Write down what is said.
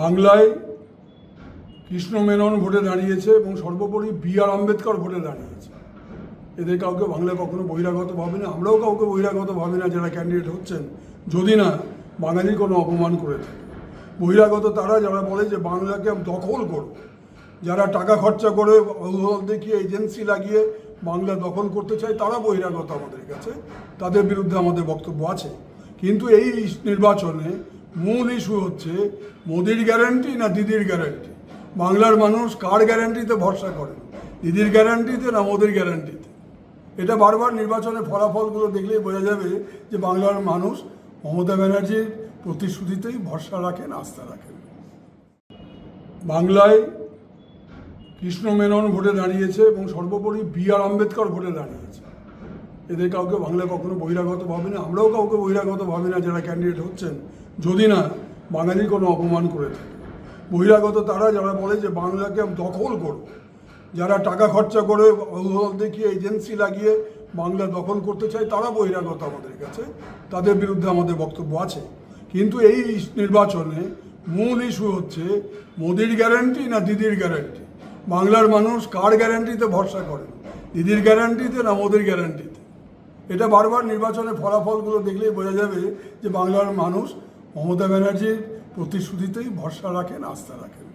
বাংলায় কৃষ্ণ মেনন ভোটে দাঁড়িয়েছে এবং সর্বোপরি বি আর আম্বেদকর ভোটে দাঁড়িয়েছে। এদের কাউকে বাংলা কখনো বহিরাগত ভাবি না, আমরাও কাউকে বহিরাগত ভাবি না যারা ক্যান্ডিডেট হচ্ছেন, যদি না বাঙালির কোনো অপমান করে থাকে। বহিরাগত তারা যারা বলে যে বাংলাকে দখল করব যারা টাকা খরচা করে দেখিয়ে এজেন্সি লাগিয়ে বাংলা দখল করতে চায়, তারা বহিরাগত আমাদের কাছে, তাদের বিরুদ্ধে আমাদের বক্তব্য আছে। কিন্তু এই নির্বাচনে মূল ইস্যু হচ্ছে মোদির গ্যারান্টি না দিদির গ্যারান্টি বাংলার মানুষ কার গ্যারান্টিতে ভরসা করে? দিদির গ্যারান্টিতে না মোদির গ্যারান্টিতে এটা বারবার নির্বাচনের ফলাফলগুলো দেখলেই বোঝা যাবে যে বাংলার মানুষ মমতা ব্যানার্জির প্রতিশ্রুতিতেই ভরসা রাখেন, আস্থা রাখেন। বাংলায় কৃষ্ণ মেনন ভোটে দাঁড়িয়েছে এবং সর্বোপরি বি আর আম্বেদকর ভোটে দাঁড়িয়েছে। এদের কাউকে বাংলা কখনো বহিরাগত ভাবে না, আমরাও কাউকে বহিরাগত ভাবি না যারা ক্যান্ডিডেট হচ্ছেন। যদি না, বাঙালির কোনো অপমান করে থাকে। বহিরাগত তারা যারা বলে যে বাংলাকে দখল করব, যারা টাকা খরচা করে দেখিয়ে এজেন্সি লাগিয়ে বাংলা দখল করতে চায়, তারা বহিরাগত আমাদের কাছে, তাদের বিরুদ্ধে আমাদের বক্তব্য আছে। কিন্তু এই নির্বাচনে মূল ইস্যু হচ্ছে মোদির গ্যারান্টি না দিদির গ্যারান্টি বাংলার মানুষ কার গ্যারান্টিতে ভরসা করে? দিদির গ্যারান্টিতে না মোদির গ্যারান্টিতে এটা বারবার নির্বাচনের ফলাফলগুলো দেখলেই বোঝা যাবে যে বাংলার মানুষ মমতা ব্যানার্জির প্রতিশ্রুতিতেই ভরসা রাখেন, আস্থা রাখেন।